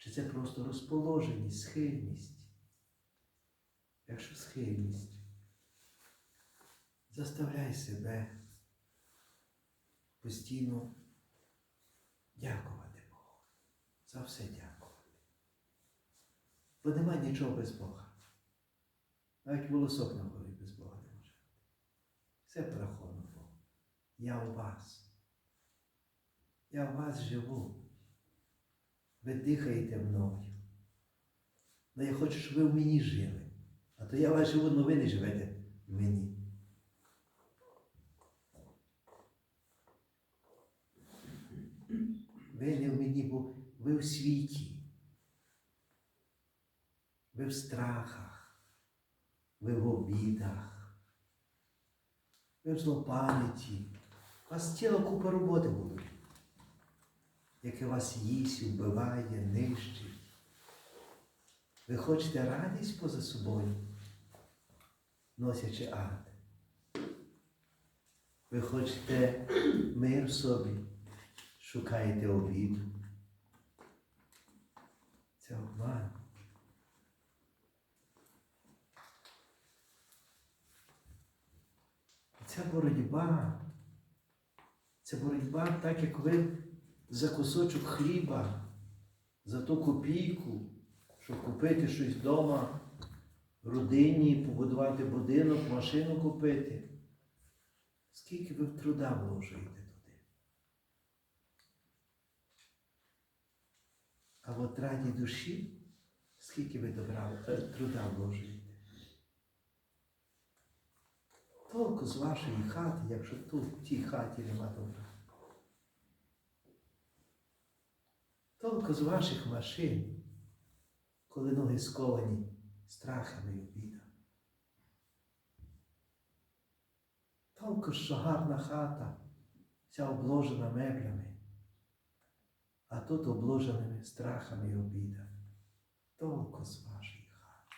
Чи це просто розположеність, схильність? Якщо схильність, заставляй себе постійно дякувати Богу. За все дякувати. Бо нема нічого без Бога. Навіть волосок на голові без Бога не може. Все пораховано Богу. Я у вас. Я у вас живу. Ви дихаєте мною. Ну я хочу, щоб ви в мені жили. А то я вас живу, але ви не живете в мені. Ви не в мені, бо ви в світі. Ви в страхах, ви в обідах, ви в злопам'яті. У вас ціла купа роботи будуть, яке вас їсть, вбиває, нищить. Ви хочете радість поза собою, носячи ад. Ви хочете мир в собі, шукаєте обіду. Це обман. Ця боротьба, це боротьба так, як ви за кусочок хліба, за ту копійку, щоб купити щось вдома, родині, побудувати будинок, машину купити. Скільки ви труда вложуєте туди? А в отраді душі, скільки ви добра, е, труда вложуєте? Толку з вашої хати, якщо тут, в тій хаті нема добра. Толку з ваших машин, коли ноги сковані страхами і обідами. Толку, що гарна хата, вся обложена меблями, а тут обложеними страхами і обідами. Толку з вашої хати.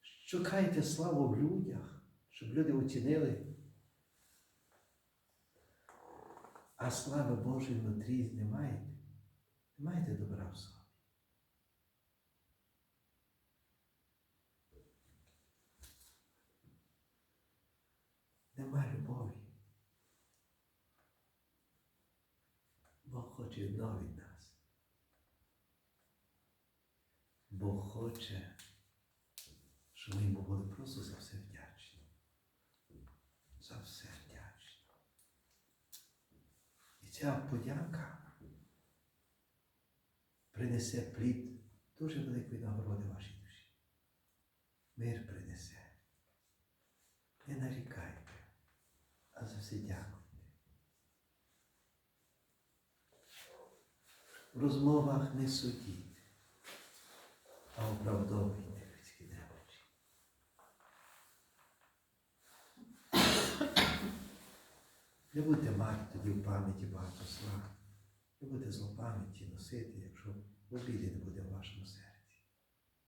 Шукайте славу в людях, щоб люди оцінили. А слави Божої внутрі не маєте. Не маєте добра в собі. Нема любові. Бог хоче від нас. Бог хоче, щоб ми йому були просто за все вдячні. За все вдячні. І ця подяка принесе плід дуже великої нагороди вашій душі. Мир принесе. Не нарікайте, а за все дякуйте. В розмовах не судіть, а оправдовуйте Не будете мати тоді в пам'яті багато слав. Не будете злопам'яті носити, якщо в обіді не буде в вашому серці.